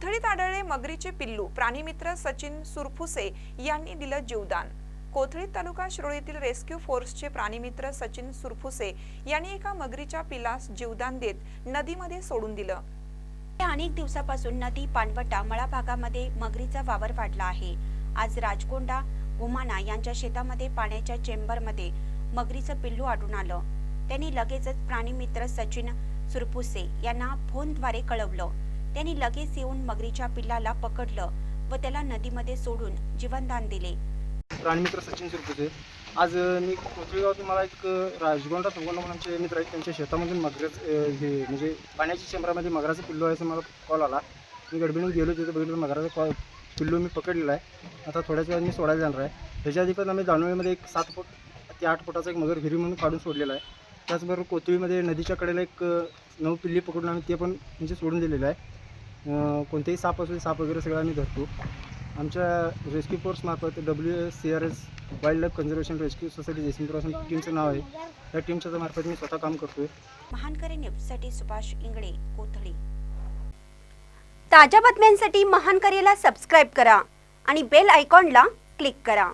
कोथळीत आढळले मगरीचे पिल्लू. प्राणीमित्र सचिन सुरफुसे यांनी दिलं जीवदान. कोथळी तालुका शिरोळीतील रेस्क्यू फोर्सचे प्राणीमित्र सचिन सुरफुसे यांनी एका मगरीच्या पिल्लास जीवदान देत नदीमध्ये सोडून दिलं. गेल्या अनेक दिवसापासून नदी पानवटा मळा भागामध्ये मगरीचा वावर वाढला आहे. आज राजकोंडा घुमाना यांच्या शेतामध्ये पाण्याच्या चेंबरमध्ये मगरीचं पिल्लू आढळून आलं. त्यांनी लगेचच प्राणीमित्र सचिन सुरपुसे यांना फोनद्वारे कळवलं. त्यांनी लगेच येऊन मगरीच्या पिल्लाला पकडलं व त्याला नदीमध्ये सोडून जीवनदान दिले. प्राणीमित्र सचिन सुरपुते आज मी कोथळी मला एक राजगोंडा संगोंडा म्हणून आमचे मित्र आहेत त्यांच्या शेतामधून मगरच हे म्हणजे पाण्याच्या शेंबरामध्ये मगराचं पिल्लू आहे असं मला कॉल आला. मी गडबडीने गेलो तिथे बघितलं मगराचा कॉल पिल्लू मी पकडलेला आहे. आता थोड्याच वेळात मी सोडायला जाणार आहे. त्याच्या आधी पण आम्ही दानवेमध्ये एक सात फूट ते आठ फुटाचा एक मगर हिरी म्हणून काढून सोडलेला आहे. त्याचबरोबर कोथळीमध्ये नदीच्या कडेला एक नऊ पिल्ली पकडून आम्ही ते पण म्हणजे सोडून दिलेलं आहे. कोणतेही साप असू साप वगैरे सगळं आम्ही धरतो. आमच्या rescue फोर्समार्फत W S C R S wildlife conservation rescue society Jaysingpur असं टीमचं नाव आहे. त्या टीमच्या मार्फत मी स्वतः काम करतोय. महानकरी न्यूजसाठी सुभाष इंगळे कोथळी. ताज्या बातम्यांसाठी महानकरेला सबस्क्राईब करा आणि बेल आयकॉनला क्लिक करा.